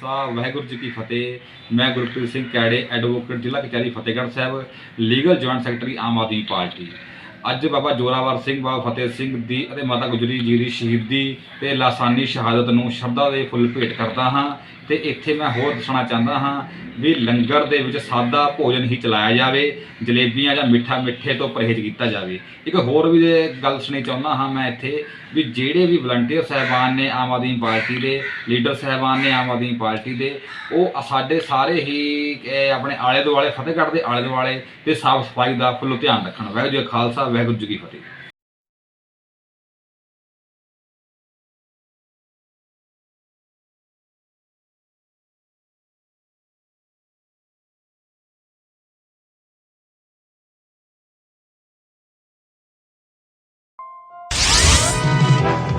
ਖਾਲਸਾ ਵਾਹਿਗੁਰੂ ਜੀ ਕੀ ਫਤਿਹ। ਮੈਂ ਗੁਰਪ੍ਰੀਤ ਸਿੰਘ ਕੈੜੇ ਐਡਵੋਕੇਟ ਜ਼ਿਲ੍ਹਾ ਕਚਹਿਰੀ Fatehgarh Sahib legal joint secretary Aam Aadmi party. ਅੱਜ ਬਾਬਾ ਜੋਰਾਵਰ ਸਿੰਘ, ਬਾਬਾ ਫਤਿਹ ਸਿੰਘ ਦੀ ਅਤੇ ਮਾਤਾ ਗੁਜਰੀ ਜੀ ਦੀ ਸ਼ਹੀਦੀ ਤੇ ਲਾਸਾਨੀ ਸ਼ਹਾਦਤ ਨੂੰ ਸ਼ਰਧਾ ਦੇ ਫੁੱਲ ਭੇਟ ਕਰਦਾ ਹਾਂ ਤੇ ਇੱਥੇ ਮੈਂ ਹੋਰ ਦੱਸਣਾ ਚਾਹੁੰਦਾ ਹਾਂ ਵੀ ਲੰਗਰ ਦੇ ਵਿੱਚ ਸਾਦਾ ਭੋਜਨ ਹੀ ਚਲਾਇਆ ਜਾਵੇ, ਜਲੇਬੀਆਂ ਜਾਂ ਮਿੱਠਾ ਮਿੱਠੇ ਤੋਂ ਪਰਹੇਜ਼ ਕੀਤਾ ਜਾਵੇ। ਇੱਕ ਹੋਰ ਵੀ ਗੱਲ ਦੱਸਣੀ ਚਾਹੁੰਦਾ ਹਾਂ ਮੈਂ ਇੱਥੇ ਵੀ ਜਿਹੜੇ ਵੀ ਵਲੰਟੀਅਰ ਸਹਿਬਾਨ ਨੇ ਆਮ ਆਦਮੀ ਪਾਰਟੀ ਦੇ ਲੀਡਰ ਸਹਿਬਾਨ ਨੇ ਆਮ ਆਦਮੀ ਪਾਰਟੀ ਦੇ, ਉਹ ਸਾਡੇ ਸਾਰੇ ਹੀ ਆਪਣੇ ਆਲੇ ਦੁਆਲੇ, ਫਤਿਹਗੜ੍ਹ ਦੇ ਆਲੇ ਦੁਆਲੇ ਤੇ ਸਾਫ਼ ਸਫ਼ਾਈ ਦਾ ਫੁੱਲ ਧਿਆਨ ਰੱਖਣ। ਵਾਹਿਗੁਰੂ ਜੀ ਖਾਲਸਾ ব্যাঘত ঝুঁকি ঘটে। you